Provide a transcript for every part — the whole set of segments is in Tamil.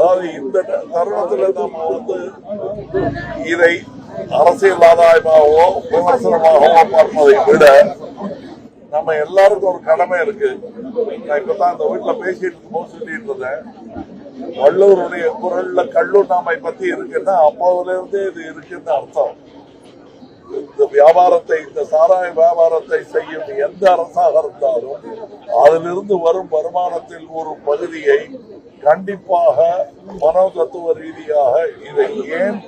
அதாவது இந்த தருணத்துல நம்ம வந்து இதை அரசியல் ஆதாயமாகவோ விமர்சனமாகவோ பார்ப்பதை விட நம்ம எல்லாருக்கும் ஒரு கடமை இருக்கு. நான் இப்பதான் இந்த வீட்டுல பேசிட்டு இருக்கும்போது சொல்லிட்டு இருந்தேன். வள்ளுவருடைய குரல்ல கல்லுண்ணாமை பத்தி இருக்குன்னா அப்போதுல இருந்தே இது இருக்குன்னு அர்த்தம். இந்த வியாபாரத்தை இந்த சாராய வியாபாரத்தை செய்யும் எந்த அரசாக இருந்தாலும் அதிலிருந்து வரும் வருமானத்தில் ஒரு பகுதியை கண்டிப்பாக மனோ தத்துவ ரீதியாக இதை ஏன்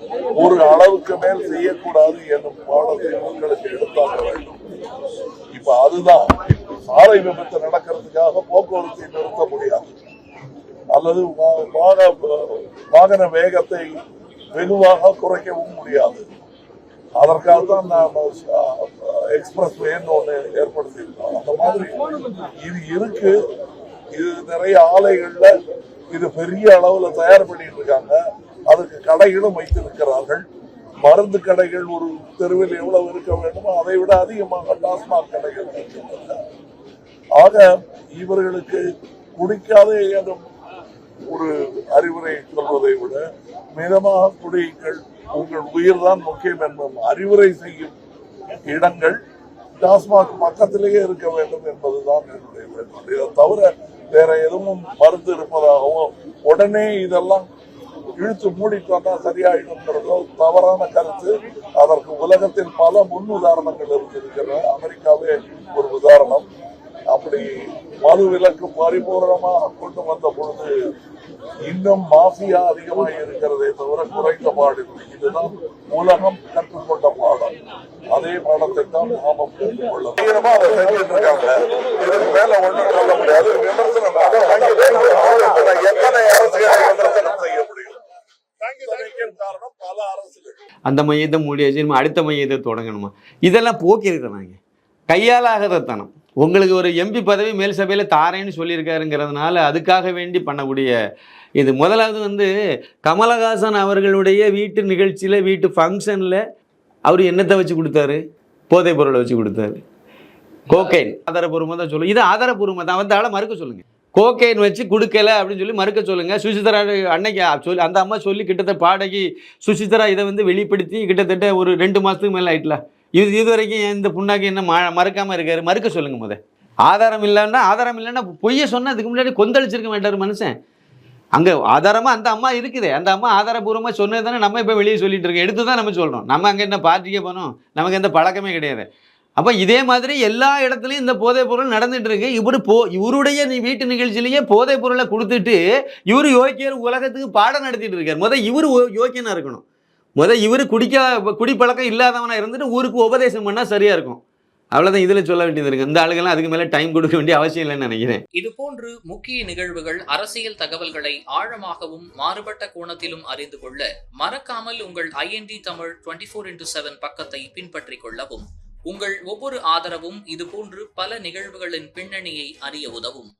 ஒரு அளவுக்கு மேல் செய்யக்கூடாது என்னும் பாடத்தை மக்களுக்கு எடுத்தாக வேண்டும். இப்ப அதுதான். சாலை விபத்து நடக்கிறதுக்காக போக்குவரத்தை நிறுத்த முடியாது. அல்லது வாகன வேகத்தை வெகுவாக குறைக்கவும் முடியாது. அதற்காக தான் நாம் எக்ஸ்பிரஸ் வேன்னு ஒன்று ஏற்படுத்தியிருக்கோம். அந்த மாதிரி இது இருக்கு. இது நிறைய ஆலைகள்ல இது பெரிய அளவுல தயார் பண்ணிட்டு இருக்காங்க. அதுக்கு கடைகளும் வைத்திருக்கிறார்கள். மருந்து கடைகள் ஒரு தெருவில் எவ்வளவு இருக்க வேண்டுமோ அதை விட அதிகமாக டாஸ்மாக் கடைகள் இருக்கின்றன ஆக இவர்களுக்கு குடிக்காத ஏதும் ஒரு அறிவுரை சொல்வதை விட மிதமாக குடியுங்கள். உங்கள் உயிர் தான் முக்கியம் என்பதும் அறிவுரை செய்யும் இடங்கள் டாஸ்மாக் பக்கத்திலேயே இருக்க வேண்டும் என்பதுதான் என்னுடைய வேண்டுகோள். இதை தவிர வேற எதுவும் மருந்து இருப்பதாகவும் உடனே இதெல்லாம் இழுத்து மூடிட்டோம்னா சரியாயிடும்ங்கிறதோ தவறான கருத்து. அதற்கு உலகத்தில் பல முன் உதாரணங்கள் இருந்திருக்கின்றன. அமெரிக்காவே ஒரு உதாரணம். அப்படி மது விலக்கு பரிபூர்ணமாக கொண்டு வந்த பொழுது இன்னும் மாஃபியா அதிகமாக இருக்கிறதே தவிர குறைந்த பாடில்லை இதுதான் உலகம் கற்றுக்கொண்ட அதே பாடத்தை தான் நாம புரிந்து கற்றுக்கொள்ள தீவிரமா அதை செஞ்சுட்டு இருக்காங்க இதுக்கு மேல ஒண்ணும் சொல்ல முடியாது. விமர்சனம். எத்தனை அரசுகளை விமர்சனம் செய்ய முடியும்? அந்த மையத்தை மூடியாச்சு நம்ம அடுத்த மையத்தை தொடங்கணுமா? இதெல்லாம் போக்கியிருக்கிறாங்க கையால் ஆகிறதனம் உங்களுக்கு ஒரு எம்பி பதவி மேல் சபையில் தாரேன்னு சொல்லியிருக்காருங்கிறதுனால அதுக்காக வேண்டி பண்ணக்கூடிய இது. முதலாவது வந்து கமலஹாசன் அவர்களுடைய வீட்டு நிகழ்ச்சியில் வீட்டு ஃபங்க்ஷனில் அவர் என்னத்தை வச்சு கொடுத்தாரு? போதைப் பொருளை வச்சு கொடுத்தாரு. கோகைன் ஆதாரபூர்வமாக தான் சொல்லுங்க. இது ஆதாரபூர்வமாக தான். வந்து ஆளை மறுக்க சொல்லுங்கள் கோகைன் வச்சு கொடுக்கல அப்படின்னு சொல்லி மறுக்க சொல்லுங்கள் சுசிதரா அன்னைக்கு சொல்லி அந்த அம்மா சொல்லி கிட்டத்தட்ட பாடகி சுசிதரா இதை வந்து வெளிப்படுத்தி கிட்டத்தட்ட ஒரு ரெண்டு மாதத்துக்கு மேலே ஆயிட்டல. இது இது வரைக்கும் இந்த புண்ணாக்கு என்ன ம மறக்காமல் இருக்காரு? மறுக்க சொல்லுங்கள் முத ஆதாரம் இல்லைன்னா ஆதாரம் இல்லைன்னா பொய்யை சொன்னால் அதுக்கு முன்னாடி கொந்தளிச்சிருக்க மாட்டார் மனுஷன். அங்கே ஆதாரமாக அந்த அம்மா இருக்குது. அந்த அம்மா ஆதாரபூர்வமாக சொன்னது தானே நம்ம இப்போ வெளியே சொல்லிட்டு இருக்கோம். எடுத்து தான் நம்ம சொல்கிறோம் நம்ம அங்கே என்ன பார்ட்டிக்கே போனோம் நமக்கு எந்த பழக்கமே கிடையாது. அப்போ இதே மாதிரி எல்லா இடத்துலையும் இந்த போதைப் பொருள் நடந்துட்டு இருக்கு. இவர் போ இவருடைய நீ வீட்டு நிகழ்ச்சியிலேயே போதைப் பொருளை கொடுத்துட்டு இவர் யோக்கியர் உலகத்துக்கு பாடம் நடத்திட்டு இருக்கார். முதல் இவர் யோக்கியனாக இருக்கணும். முதல் இவர் குடிக்க குடிப்பழக்கம் இல்லாதவனாக இருந்துட்டு ஊருக்கு உபதேசம் பண்ணால் சரியாக இருக்கும். அவ்வளோதான் இதில் சொல்ல வேண்டியது இருக்கு. இந்த ஆளுங்கெல்லாம் அதுக்கு மேலே டைம் கொடுக்க வேண்டிய அவசியம் இல்லைன்னு நினைக்கிறேன். இது போன்று முக்கிய நிகழ்வுகள் அரசியல் தகவல்களை ஆழமாகவும் மாறுபட்ட கோணத்திலும் அறிந்து கொள்ள மறக்காமல் உங்கள் I N D Tamil twenty four into seven பக்கத்தை பின்பற்றிக் கொள்ளவும் உங்கள் ஒவ்வொரு ஆதரவும் இதுபோன்று பல நிகழ்வுகளின் பின்னணியை அறிய உதவும்.